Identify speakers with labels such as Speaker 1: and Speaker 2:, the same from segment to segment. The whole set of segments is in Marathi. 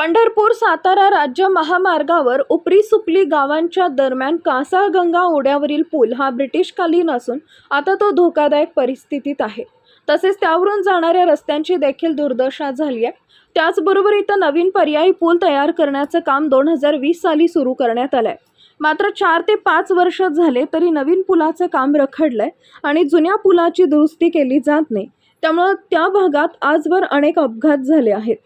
Speaker 1: पंढरपूर सातारा राज्य महामार्गावर उपरी सुपली गावांच्या दरम्यान कासाळगंगा ओढ्यावरील पूल हा ब्रिटिशकालीन असून आता तो धोकादायक परिस्थितीत आहे. तसेच त्यावरून जाणाऱ्या रस्त्यांची देखील दुर्दशा झाली आहे. त्याचबरोबर इथं नवीन पर्यायी पूल तयार करण्याचं काम दोन हजार वीस साली सुरू करण्यात आलं आहे मात्र चार ते पाच वर्ष झाले तरी नवीन पुलाचं काम रखडलं आहे आणि जुन्या पुलाची दुरुस्ती केली जात नाही. त्यामुळं त्या भागात आजवर अनेक अपघात झाले आहेत.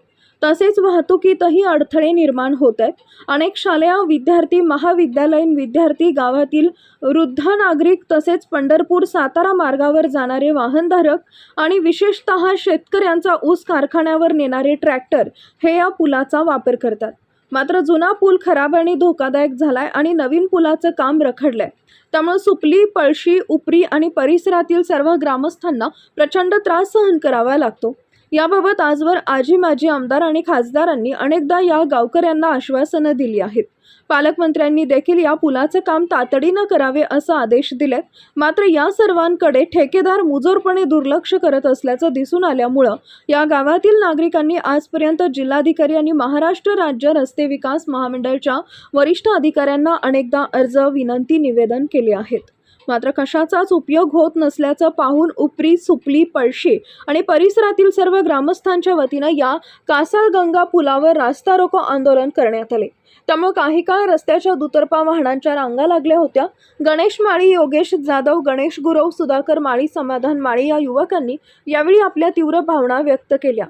Speaker 1: तसेच वाहतुकीतही अडथळे निर्माण होत आहेत. अनेक शालेय विद्यार्थी महाविद्यालयीन विद्यार्थी गावातील वृद्ध नागरिक तसेच पंढरपूर सातारा मार्गावर जाणारे वाहनधारक आणि विशेषतः शेतकऱ्यांचा ऊस कारखान्यावर नेणारे ट्रॅक्टर हे या पुलाचा वापर करतात. मात्र जुना पूल खराब आणि धोकादायक झालाय आणि नवीन पुलाचं काम रखडलंय. त्यामुळे सुपली पळशी उपरी आणि परिसरातील सर्व ग्रामस्थांना प्रचंड त्रास सहन करावा लागतो. याबाबत आजवर आजी माजी आमदार आणि खासदारांनी अनेकदा या गावकऱ्यांना आश्वासनं दिली आहेत. पालकमंत्र्यांनी देखील या पुलाचं काम तातडीनं करावे असं आदेश दिलेत. मात्र या सर्वांकडे ठेकेदार मुजोरपणे दुर्लक्ष करत असल्याचं दिसून आल्यामुळं या गावातील नागरिकांनी आजपर्यंत जिल्हाधिकारी आणि महाराष्ट्र राज्य रस्ते विकास महामंडळाच्या वरिष्ठ अधिकाऱ्यांना अनेकदा अर्ज विनंती निवेदन केले आहेत. मात्र कशाचाच उपयोग होत नसल्याचं पाहून उपरी सुपली पळशी आणि परिसरातील सर्व ग्रामस्थांच्या वतीनं या कासाळगंगा पुलावर रास्ता रोको आंदोलन करण्यात आले. त्यामुळे काही काळ रस्त्याच्या दुतर्फा वाहनांच्या रांगा लागल्या होत्या. गणेश माळी योगेश जाधव गणेश गुरव सुधाकर माळी समाधान माळी या युवकांनी यावेळी आपल्या तीव्र भावना व्यक्त केल्या.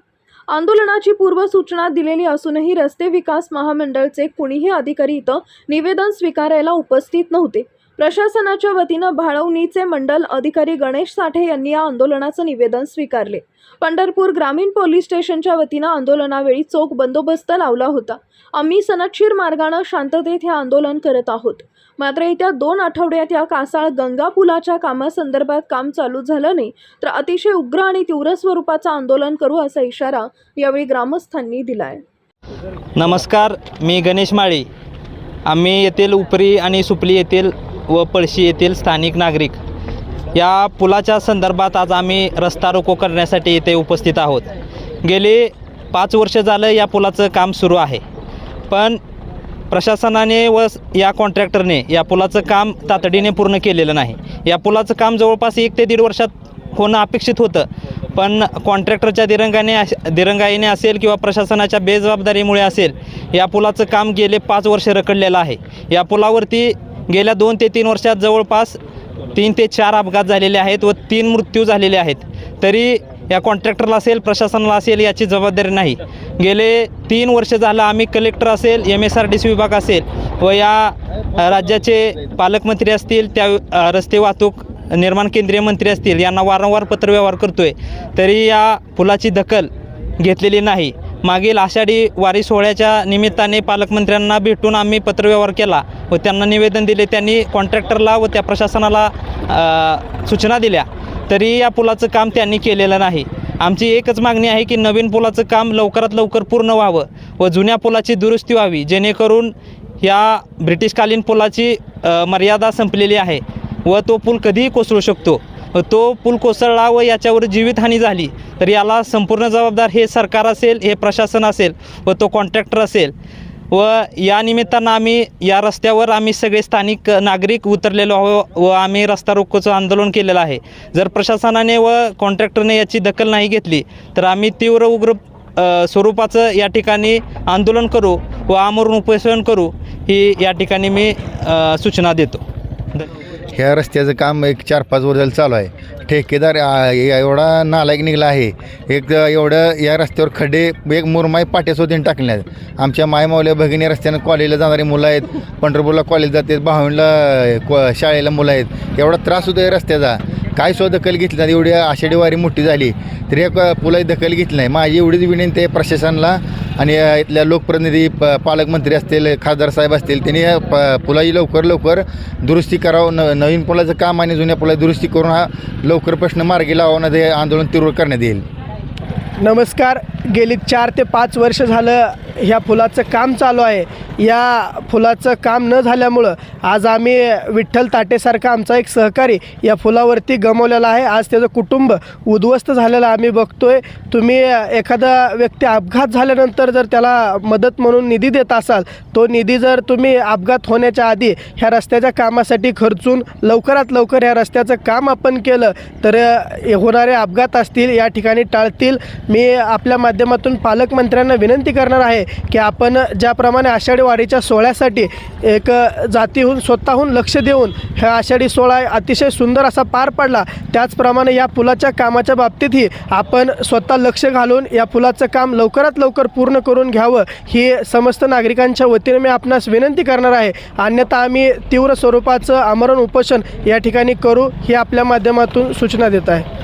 Speaker 1: आंदोलनाची पूर्वसूचना दिलेली असूनही रस्ते विकास महामंडळचे कुणीही अधिकारी इथं निवेदन स्वीकारायला उपस्थित नव्हते. प्रशासनाच्या वतीनं भाळवणीचे मंडल अधिकारी गणेश साठे यांनी या आंदोलनाचं निवेदन स्वीकारले. पंढरपूर ग्रामीण पोलीस स्टेशनच्या वतीनं आंदोलनावेळी चोख बंदोबस्त लावला होता. आम्ही सनदशीर मार्गानं शांततेत हे आंदोलन करत आहोत. मात्र येत्या दोन आठवड्यात या कासाळ गंगा पुलाच्या कामासंदर्भात काम चालू झालं नाही तर अतिशय उग्र आणि तीव्र स्वरूपाचं आंदोलन करू असा इशारा यावेळी ग्रामस्थांनी दिलाय.
Speaker 2: नमस्कार मी गणेश माळी. आम्ही येथील उपरी आणि सुपली येथील व पळशी येथील स्थानिक नागरिक. या पुलाच्या संदर्भात आज आम्ही रस्ता रोको करण्यासाठी इथे उपस्थित आहोत. गेली पाच वर्ष झालं या पुलाचं काम सुरू आहे. पण प्रशासनाने व या कॉन्ट्रॅक्टरने या पुलाचं काम तातडीने पूर्ण केलेलं नाही. या पुलाचं काम जवळपास एक ते दीड वर्षात होणं अपेक्षित होतं. पण कॉन्ट्रॅक्टरच्या दिरंगाने दिरंगाईने असेल किंवा प्रशासनाच्या बेजबाबदारीमुळे असेल या पुलाचं काम गेले पाच वर्ष रखडलेलं आहे. या पुलावरती गेल्या दोन ते तीन वर्षात जवळपास तीन ते चार अपघात झालेले आहेत व तीन मृत्यू झालेले आहेत. तरी या कॉन्ट्रॅक्टरला असेल प्रशासनाला असेल याची जबाबदारी नाही. गेले तीन वर्ष झालं आम्ही कलेक्टर असेल M S R D C विभाग असेल व या राज्याचे पालकमंत्री असतील त्या रस्ते वाहतूक निर्माण केंद्रीय मंत्री असतील यांना वारंवार पत्रव्यवहार करतो आहे तरी या पुलाची दखल घेतलेली नाही. मागील आषाढी वारी सोहळ्याच्या निमित्ताने पालकमंत्र्यांना भेटून आम्ही पत्रव्यवहार केला व त्यांना निवेदन दिले. त्यांनी कॉन्ट्रॅक्टरला व त्या प्रशासनाला सूचना दिल्या. तरी या पुलाचं काम त्यांनी केलेलं नाही. आमची एकच मागणी आहे की नवीन पुलाचं काम लवकरात लवकर पूर्ण व्हावं व जुन्या पुलाची दुरुस्ती व्हावी. जेणेकरून या ब्रिटिशकालीन पुलाची मर्यादा संपलेली आहे व तो पूल कधीही कोसळू शकतो. तो पूल कोसळला व याच्यावर जीवितहानी झाली. तर याला संपूर्ण जबाबदार हे सरकार असेल हे प्रशासन असेल व तो कॉन्ट्रॅक्टर असेल. व या निमित्तानं आम्ही या रस्त्यावर आम्ही सगळे स्थानिक नागरिक उतरलेलो आहो व आम्ही रस्ता रोकोचं आंदोलन केलेलं आहे. जर प्रशासनाने व कॉन्ट्रॅक्टरने याची दखल नाही घेतली तर आम्ही तीव्र उग्र स्वरूपाचं या ठिकाणी आंदोलन करू व आमरून उपोषण करू ही या ठिकाणी मी सूचना देतो.
Speaker 3: ह्या रस्त्याचं काम एक चार पाच वर्ष झालं चालू आहे. ठेकेदार आ, एवढा नालायक निघाला आहे. एक एवढं या रस्त्यावर खड्डे एक मुरमाई पाट्यासोबतीने टाकले आहेत. आमच्या मायमावल्या भगिनी रस्त्यानं कॉलेजला जाणारी मुलं आहेत. पंढरपूरला कॉलेज जातात. भावणला शाळेला मुलं आहेत. एवढा त्रास होतो या रस्त्याचा. काय सुद्धा दखल घेतली नाही. एवढी आषाढी वारी मोठी झाली तरी या पुलाही पुलाची दखल घेतली नाही. माझी एवढीच विनंती आहे प्रशासनाला आणि इथल्या लोकप्रतिनिधी प पालकमंत्री असतील खासदार साहेब असतील त्यांनी या प पुलाची लवकर लवकर दुरुस्ती करावं. न नवीन पुलाचं काम आणि जुन्या पुलाची दुरुस्ती करून हा लवकर प्रश्न मार्गी लावणं ते आंदोलन तीव्र करण्यात येईल.
Speaker 4: नमस्कार. गेली चार ते पाच वर्ष झालं ह्या फुलाचं काम चालू आहे. या फुलाचं काम न झाल्यामुळं आज आम्ही विठ्ठल ताटेसारखा आमचा एक सहकारी या फुलावरती गमवलेला आहे. आज त्याचं कुटुंब उद्ध्वस्त झालेलं आम्ही बघतोय. तुम्ही एखादा व्यक्ती अपघात झाल्यानंतर जर त्याला मदत म्हणून निधी देत असाल तो निधी जर तुम्ही अपघात होण्याच्या आधी ह्या रस्त्याच्या कामासाठी खर्चून लवकरात लवकर ह्या रस्त्याचं काम आपण केलं तर होणारे अपघात असतील या ठिकाणी टाळतील. मी आपल्या माध्यमातून पालकमंत्र्यांना विनंती करणार आहे की आपण ज्याप्रमाणे आषाढी वारीच्या सोहळ्यासाठी एक जातीहून स्वतःहून लक्ष देऊन ह्या आषाढी सोहळा अतिशय सुंदर असा पार पडला. त्याचप्रमाणे या पुलाच्या कामाच्या बाबतीतही आपण स्वतः लक्ष घालून या पुलाचं काम लवकरात लवकर पूर्ण करून घ्यावं ही समस्त नागरिकांच्या वतीने मी आपणास विनंती करणार आहे. अन्यथा आम्ही तीव्र स्वरूपाचं आमरण उपोषण या ठिकाणी करू ही आपल्या माध्यमातून सूचना देत आहे.